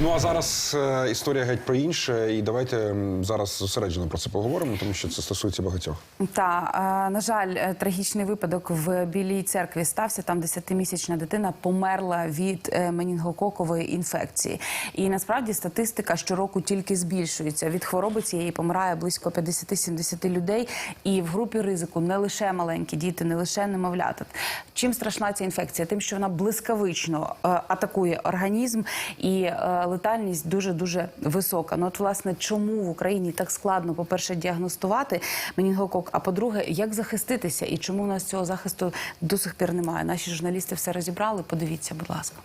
Ну а зараз е, історія геть про інше, і давайте зараз зосереджено про це поговоримо, тому що це стосується багатьох. Та е, на жаль, е, трагічний випадок в Білій церкві стався. Там 10-місячна дитина померла від е, менінгококової інфекції. І насправді статистика щороку тільки збільшується. Від хвороби цієї помирає близько 50-70 людей. І в групі ризику не лише маленькі діти, не лише немовлята. Чим страшна ця інфекція? Тим, що вона блискавично атакує організм і летальність дуже дуже висока. Ну от власне, чому в Україні так складно, по-перше, діагностувати менінгокок, а по-друге, як захиститися і чому у нас цього захисту до сих пір немає? Наші журналісти все розібрали. Подивіться, будь ласка.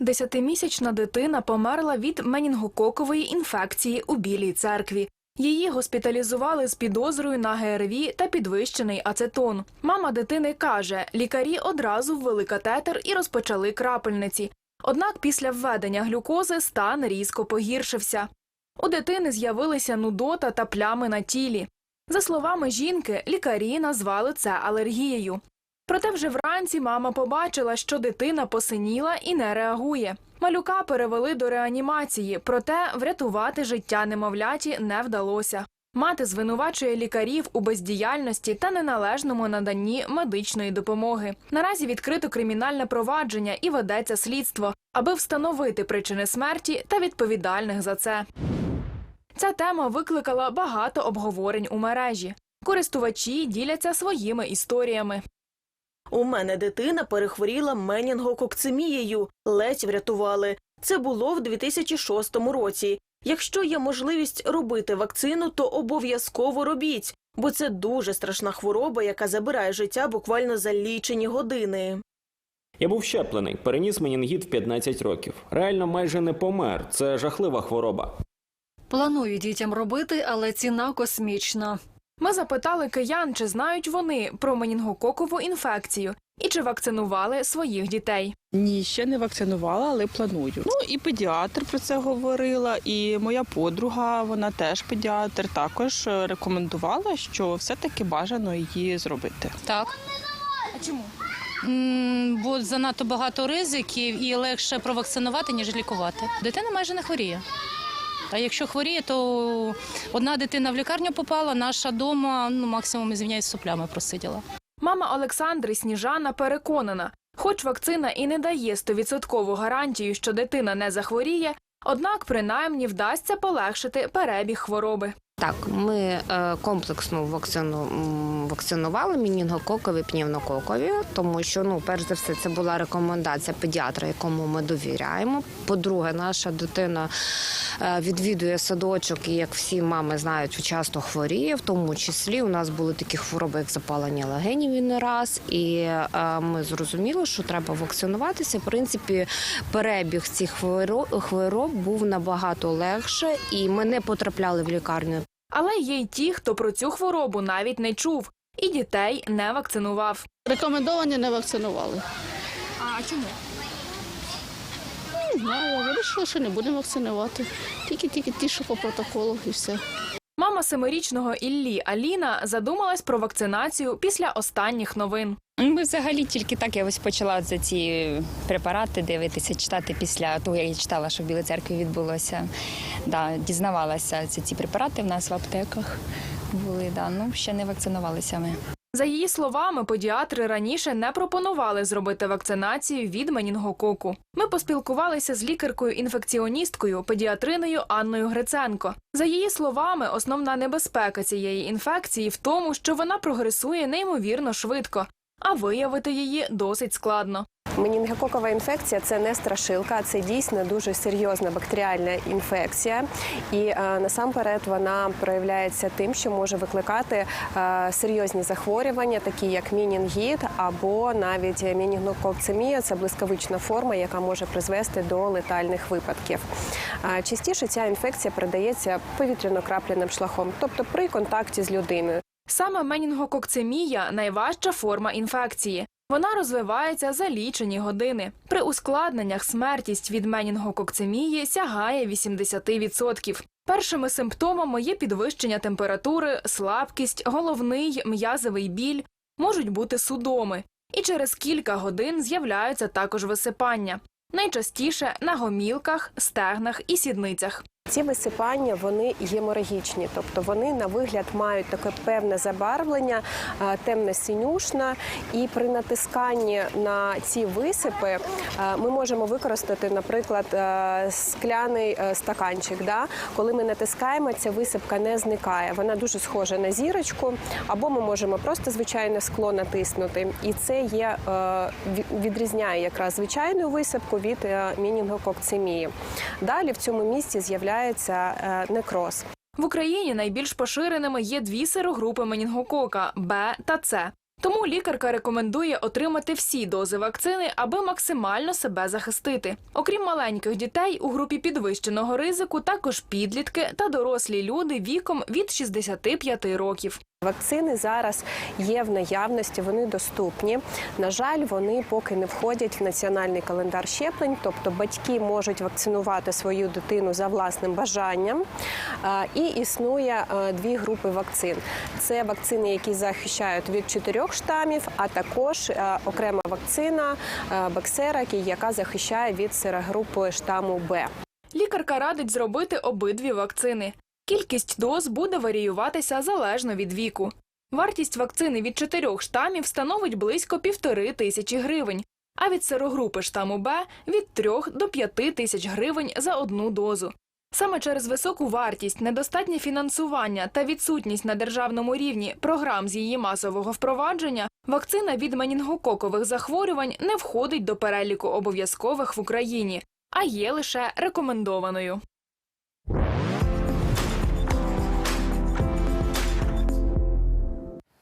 Десятимісячна дитина померла від менінгококової інфекції у Білій церкві. Її госпіталізували з підозрою на ГРВІ та підвищений ацетон. Мама дитини каже, лікарі одразу ввели катетер і розпочали крапельниці. Однак після введення глюкози стан різко погіршився. У дитини з'явилися нудота та плями на тілі. За словами жінки, лікарі назвали це алергією. Проте вже вранці мама побачила, що дитина посиніла і не реагує. Малюка перевели до реанімації, проте врятувати життя немовляті не вдалося. Мати звинувачує лікарів у бездіяльності та неналежному наданні медичної допомоги. Наразі відкрито кримінальне провадження і ведеться слідство, аби встановити причини смерті та відповідальних за це. Ця тема викликала багато обговорень у мережі. Користувачі діляться своїми історіями. У мене дитина перехворіла менінгококцемією. Ледь врятували. Це було в 2006 році. Якщо є можливість робити вакцину, то обов'язково робіть, бо це дуже страшна хвороба, яка забирає життя буквально за лічені години. Я був щеплений, переніс менінгіт в 15 років. Реально майже не помер. Це жахлива хвороба. Планую дітям робити, але ціна космічна. Ми запитали киян, чи знають вони про менінгококову інфекцію і чи вакцинували своїх дітей. Ні, ще не вакцинувала, але планую. Ну і педіатр про це говорила, і моя подруга, вона теж педіатр, також е, рекомендувала, що все-таки бажано її зробити. Так. А чому? Бо занадто багато ризиків і легше провакцинувати, ніж лікувати. Дитина майже не хворіє. А якщо хворіє, то одна дитина в лікарню попала, наша дома, ну максимум звіняюсь, соплями просиділа. Мама Олександри Сніжана переконана, хоч вакцина і не дає стовідсоткову гарантію, що дитина не захворіє, однак принаймні вдасться полегшити перебіг хвороби. Так, ми е, комплексно вакцину, вакцинували мінінгококові, пневмококові, тому що ну, перш за все, це була рекомендація педіатра, якому ми довіряємо. По-друге, наша дитина е, відвідує садочок, і як всі мами знають, часто хворіє. В тому числі у нас були такі хвороби, як запалення легенів і не раз. І е, ми зрозуміли, що треба вакцинуватися. В принципі, перебіг цих хвороб був набагато легше, і ми не потрапляли в лікарню Але є й ті, хто про цю хворобу навіть не чув і дітей не вакцинував. Рекомендовані не вакцинували. А чому? Не знаю, вирішили, що не будемо вакцинувати. Тільки-тільки ті, що по протоколу, і все. Мама семирічного Іллі Аліна задумалась про вакцинацію після останніх новин. Ми взагалі тільки так я ось почала за ці препарати дивитися, читати після того, як я читала, що в Білій церкві відбулося. Да, дізнавалася це ці препарати в нас в аптеках були. Да, ну ще не вакцинувалися ми. За її словами, педіатри раніше не пропонували зробити вакцинацію від менінгококу. Ми поспілкувалися з лікаркою-інфекціоністкою, педіатриною Анною Гриценко. За її словами, основна небезпека цієї інфекції в тому, що вона прогресує неймовірно швидко, а виявити її досить складно. Менінгококова інфекція це не страшилка, це дійсно дуже серйозна бактеріальна інфекція. І е, насамперед вона проявляється тим, що може викликати е, серйозні захворювання, такі як мінінгіт або навіть мінінгококцемія. Це блискавична форма, яка може призвести до летальних випадків. Е, частіше ця інфекція передається повітряно-крапляним шляхом, тобто при контакті з людиною. Саме менінгококцемія найважча форма інфекції. Вона розвивається за лічені години. При ускладненнях смертність від менінгококцемії сягає 80%. Першими симптомами є підвищення температури, слабкість, головний м'язовий біль, можуть бути судоми. І через кілька годин з'являються також висипання. Найчастіше на гомілках, стегнах і сідницях. Ці висипання вони геморагічні, тобто вони на вигляд мають таке певне забарвлення, е, темно-синюшне. І при натисканні на ці висипи е, ми можемо використати, наприклад, е, скляний стаканчик. Да? Коли ми натискаємо, ця висипка не зникає. Вона дуже схожа на зірочку, або ми можемо просто звичайне скло натиснути. І це є відрізняє якраз звичайну висипку від мінінгококцемії. Далі в цьому місці з'являється е, некроз. В Україні найбільш поширеними є дві сирогрупи менінгокока Б та С. Тому лікарка рекомендує отримати всі дози вакцини, аби максимально себе захистити. Окрім маленьких дітей, у групі підвищеного ризику також підлітки та дорослі люди віком від 65 років. Вакцини зараз є в наявності, вони доступні. На жаль, вони поки не входять в національний календар щеплень, тобто батьки можуть вакцинувати свою дитину за власним бажанням. І існує дві групи вакцин: це вакцини, які захищають від чотирьох штамів, а також окрема вакцина Бексеракі, яка захищає від сирогрупи штаму Б. Лікарка радить зробити обидві вакцини. Кількість доз буде варіюватися залежно від віку. Вартість вакцини від чотирьох штамів становить близько півтори тисячі гривень, а від сирогрупи штаму Б від трьох до п'яти тисяч гривень за одну дозу. Саме через високу вартість, недостатнє фінансування та відсутність на державному рівні програм з її масового впровадження, вакцина від менінгококових захворювань не входить до переліку обов'язкових в Україні, а є лише рекомендованою.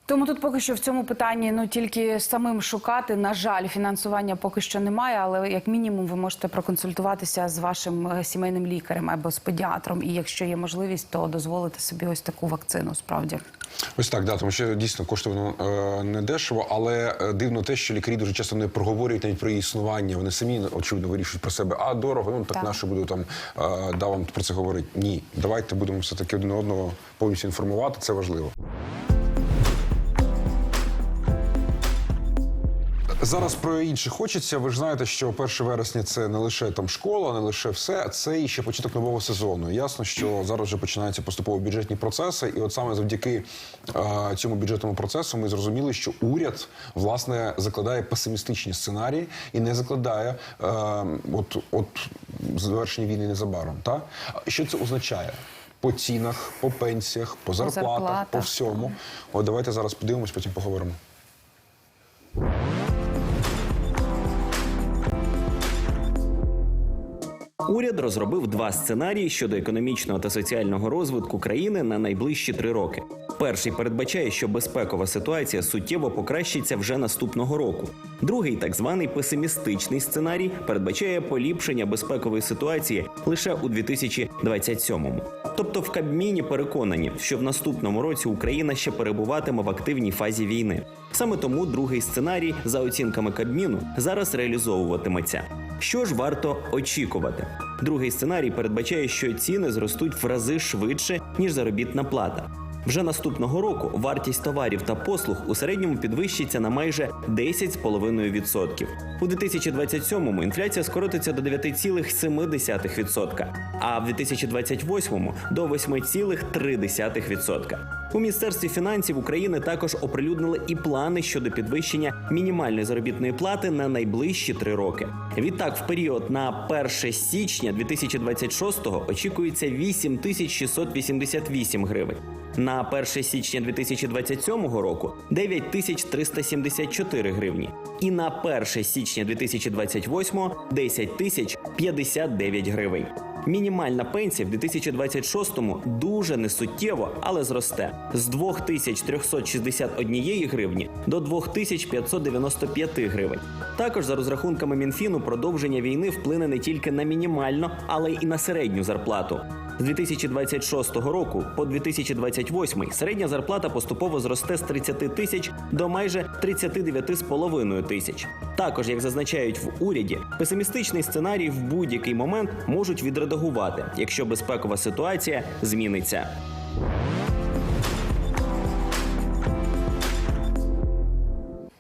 Тому тут поки що в цьому питанні ну тільки самим шукати. На жаль, фінансування поки що немає, але як мінімум ви можете проконсультуватися з вашим е, сімейним лікарем або з педіатром. І якщо є можливість, то дозволити собі ось таку вакцину. Справді. Ось так, да, тому що дійсно коштує воно е, не дешево, але е, дивно те, що лікарі дуже часто не проговорюють навіть про її існування. Вони самі очевидно вирішують про себе. А дорого, ну так, Так. наше буду там е, да, вам про це говорити. Ні, давайте будемо все таки один одного повністю інформувати. Це важливо. Зараз про інше хочеться. Ви ж знаєте, що 1 вересня це не лише там школа, не лише все, а це і ще початок нового сезону. Ясно, що зараз вже починаються поступово бюджетні процеси, і от саме завдяки е, цьому бюджетному процесу ми зрозуміли, що уряд власне закладає песимістичні сценарії і не закладає е, от, от завершення війни незабаром. Та що це означає? По цінах, по пенсіях, по зарплатах, по зарплатах. всьому. От давайте зараз подивимось, потім поговоримо. Уряд розробив два сценарії щодо економічного та соціального розвитку країни на найближчі три роки. Перший передбачає, що безпекова ситуація суттєво покращиться вже наступного року. Другий, так званий песимістичний сценарій, передбачає поліпшення безпекової ситуації лише у 2027-му. Тобто в Кабміні переконані, що в наступному році Україна ще перебуватиме в активній фазі війни. Саме тому другий сценарій, за оцінками Кабміну, зараз реалізовуватиметься. Що ж варто очікувати? Другий сценарій передбачає, що ціни зростуть в рази швидше ніж заробітна плата. Вже наступного року вартість товарів та послуг у середньому підвищиться на майже 10,5%. У 2027-му інфляція скоротиться до 9,7%, а в 2028-му до 8,3%. У міністерстві фінансів України також оприлюднили і плани щодо підвищення мінімальної заробітної плати на найближчі три роки. Відтак, в період на 1 січня 2026-го очікується 8688 гривень. На 1 січня 2027 року 9374 гривні. І на 1 січня 2028 10 тисяч 59 гривень. Мінімальна пенсія в 2026-му дуже несуттєво, але зросте з 2361 гривні до 2595 гривень. Також за розрахунками Мінфіну продовження війни вплине не тільки на мінімальну, але й на середню зарплату. З 2026 року по 2028 середня зарплата поступово зросте з 30 тисяч до майже 39,5 тисяч. Також, як зазначають в уряді, песимістичний сценарій в будь-який момент можуть відредагувати, якщо безпекова ситуація зміниться.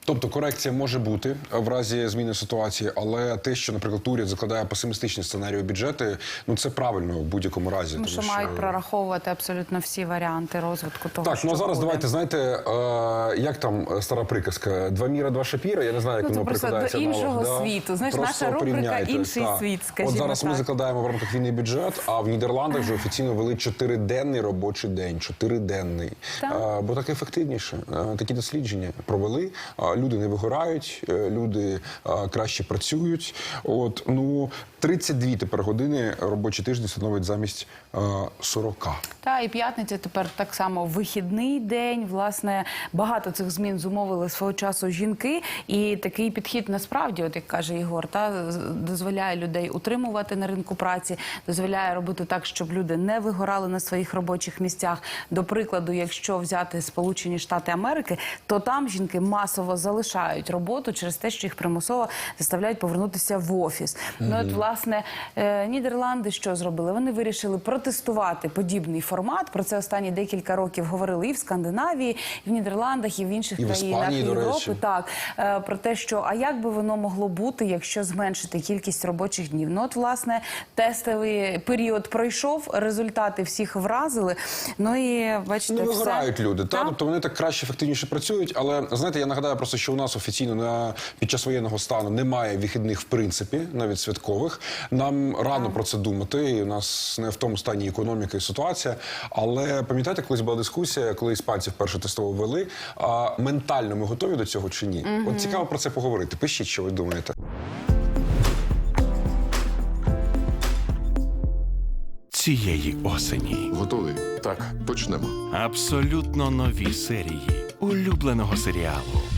Тобто корекція може бути в разі зміни ситуації, але те, що, наприклад, уряд закладає песимістичні сценарії у бюджети, ну це правильно в будь-якому разі. Тому що мають прораховувати абсолютно всі варіанти розвитку того, Так, що ну а зараз буде. давайте знаєте, е, як там е, стара приказка Два міра, два шапіра. Я не знаю, як Ну, це воно просто прикладається до іншого вас, світу. Знаєш, Просто наша рубрика «Інший так. світ», скажімо От зараз ми закладаємо в рамках війни бюджет, а в Нідерландах вже офіційно ввели чотириденний робочий день. Чотириденний. Так. Е, бо так ефективніше. Е, Такі дослідження провели. Е, Люди не вигорають, е, люди е, краще працюють. От ну 32 тепер години робочий тиждень становить замість е, 40. Та і п'ятниця тепер так само вихідний день. Власне, багато цих змін зумовили свого часу жінки. І такий підхід насправді, от як каже Ігор, та дозволяє людей утримувати на ринку праці, дозволяє робити так, щоб люди не вигорали на своїх робочих місцях. До прикладу, якщо взяти Сполучені Штати Америки, то там жінки масово залишають роботу через те, що їх примусово заставляють повернутися в офіс. Ну от власне е, Нідерланди що зробили? Вони вирішили протестувати подібний формат. Про це останні декілька років говорили і в Скандинавії, і в Нідерландах, і в інших І країнах Європи. Так е, про те, що а як би воно могло бути, якщо зменшити кількість робочих днів? Ну от власне тестовий період пройшов, результати всіх вразили. Ну і бачите, Не все. вигорають люди, та Так. тобто вони так краще, ефективніше працюють. Але знаєте, я нагадаю просто, що у нас офіційно на під час воєнного стану немає вихідних в принципі, навіть святкових. Нам рано про це думати. І у нас не в тому стані економіка і ситуація. Але пам'ятаєте, колись була дискусія, коли іспанці вперше тестово ввели. А ментально ми готові до цього чи ні? От цікаво про це поговорити. Пишіть, що ви думаєте. цієї осені. Готовий? Так, почнемо. Абсолютно нові серії улюбленого серіалу